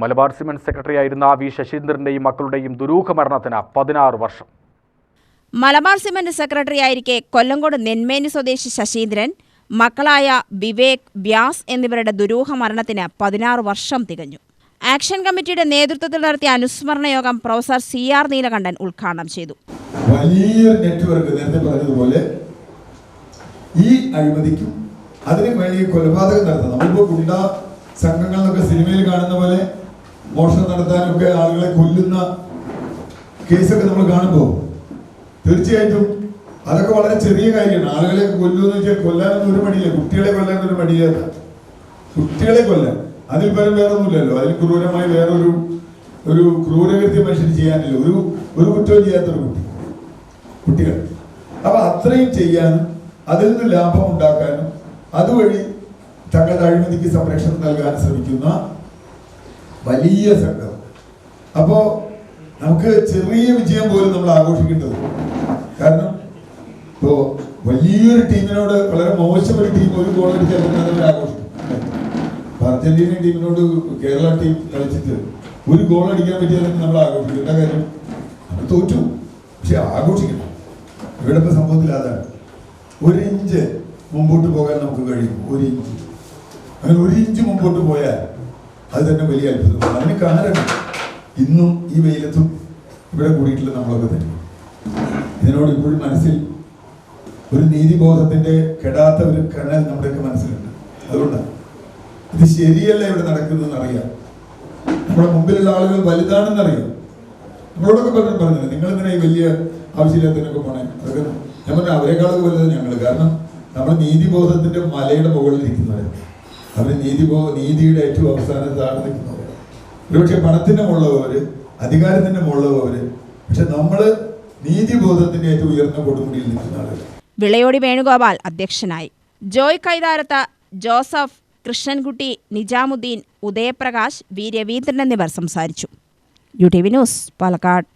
Malabar cement സെക്രട്ടറിയായിരുന്ന V ശശീന്ദ്രന്റെയും മക്കളുടെയും ദുരൂഹ മരണത്തിന് പതിനാറ് വർഷം. മലബാർ സിമന്റ് സെക്രട്ടറിയായിരിക്കെ കൊല്ലങ്കോട് നെന്മേനി സ്വദേശി ശശീന്ദ്രൻ മക്കളായ വിവേക് വ്യാസ് എന്നിവരുടെ ദുരൂഹ മരണത്തിന് പതിനാറ് വർഷം തികഞ്ഞു. ആക്ഷൻ കമ്മിറ്റിയുടെ നേതൃത്വത്തിൽ നടത്തിയ അനുസ്മരണ യോഗം പ്രൊഫസർ സി ആർ നീലകണ്ഠൻ ഉദ്ഘാടനം ചെയ്തു. വലിയ നെറ്റ്വർക്ക് നേരത്തെ പറഞ്ഞതുപോലെ ഈ അഴിമതിക്കും അതിന് വേണ്ടി കൊലപാതകം നടത്താം. നമ്മളിപ്പോ ഗുണ്ട സംഘങ്ങൾ സിനിമയിൽ കാണുന്ന പോലെ മോഷണം നടത്താനൊക്കെ ആളുകളെ കൊല്ലുന്ന കേസൊക്കെ നമ്മൾ കാണുമ്പോൾ തീർച്ചയായിട്ടും അതൊക്കെ വളരെ ചെറിയ കാര്യമാണ്. ആളുകളെ കൊല്ലുമെന്ന് വെച്ചാൽ കൊല്ലാനൊന്നും ഒരു മടിയില്ല. കുട്ടികളെ കൊല്ലാനൊരു ഒരു മടിയില്ല. കുട്ടികളെ കൊല്ലാൻ. അതിൽ പരം വേറൊന്നുമില്ലല്ലോ. അതിൽ ക്രൂരമായി വേറൊരു ഒരു ക്രൂരകൃത്യം മനുഷ്യന് ചെയ്യാനില്ല. ഒരു ഒരു കുറ്റവും ചെയ്യാത്തൊരു കുട്ടി. കുട്ടികൾ. അപ്പൊ അത്രയും ചെയ്യാനും അതിൽ നിന്ന് ലാഭം ഉണ്ടാക്കാനും അതുവഴി തങ്ങളുടെ അഴിമതിക്ക് സംരക്ഷണം നൽകാൻ ശ്രമിക്കുന്ന വലിയ സംഘം അപ്പോ നമുക്ക് ചെറിയ വിജയം പോലും നമ്മൾ ആഘോഷിക്കേണ്ടത് കാരണം ഇപ്പോ വലിയൊരു ടീമിനോട് വളരെ മോശം ഒരു ടീം ഒരു ഗോൾ ആഘോഷിക്കും. അർജന്റീന ടീമിനോട് കേരള ടീം കളിച്ചിട്ട് ഒരു ഗോൾ അടിക്കാൻ പറ്റിയാൽ നമ്മൾ ആഘോഷിക്കും. എന്താ കാര്യം? നമ്മൾ തോറ്റു. പക്ഷെ ആഘോഷിക്കണം. ഇവിടെ ഇപ്പൊ സംഭവത്തിൽ അതാണ്. ഒരു ഇഞ്ച് മുമ്പോട്ട് പോകാൻ നമുക്ക് കഴിയും. ഒരു ഇഞ്ച്. അങ്ങനെ ഒരു ഇഞ്ച് മുമ്പോട്ട് പോയാൽ അത് തന്നെ വലിയ അത്ഭുതമാണ്. അതിന് കാരണം ഇന്നും ഈ വെയിലത്തും ഇവിടെ കൂടിയിട്ടുള്ള നമ്മളൊക്കെ തന്നെ. ഇതിനോട് ഇപ്പോഴും മനസ്സിൽ ഒരു നീതിബോധത്തിന്റെ കെടാത്ത ഒരു കണൽ നമ്മുടെയൊക്കെ മനസ്സിലുണ്ട്. അതുകൊണ്ടാണ് ഇത് ശരിയല്ല ഇവിടെ നടക്കുന്നതെന്ന് അറിയാം നമ്മുടെ മുമ്പിലുള്ള ആളുകൾ വലുതാണെന്ന് അറിയാം നമ്മളോടൊക്കെ പറഞ്ഞു പറഞ്ഞത് നിങ്ങൾ ഇങ്ങനെ ഈ വലിയ ആവശ്യമില്ലാത്തതിനൊക്കെ പോണേ? അതൊക്കെ ഞാൻ പറഞ്ഞു അവരെക്കാളൊക്കെ വലുത് ഞങ്ങൾ കാരണം നമ്മൾ നീതിബോധത്തിന്റെ മലയുടെ മുകളിൽ ഇരിക്കുന്നവരാണ് അവർ നീതിബോ നീതിയുടെ ഏറ്റവും അവസാനത്താണ് നിൽക്കുന്നത്. ഒരുപക്ഷെ പണത്തിന്റെ മുകളിലുള്ളവര് അധികാരത്തിന്റെ മുകളിലുള്ളവര് പക്ഷെ നമ്മൾ നീതിബോധത്തിന്റെ ഏറ്റവും ഉയർന്ന കൊടുമുടിയിൽ നിൽക്കുന്ന ആളുകൾ. വിളയോടി വേണുഗോപാൽ അധ്യക്ഷനായി. ജോയ് കൈതാരത്ത് ജോസഫ് കൃഷ്ണൻകുട്ടി നിജാമുദ്ദീൻ ഉദയപ്രകാശ് വി രവീന്ദ്രൻ എന്നിവർ സംസാരിച്ചു. U T V news Palakkad.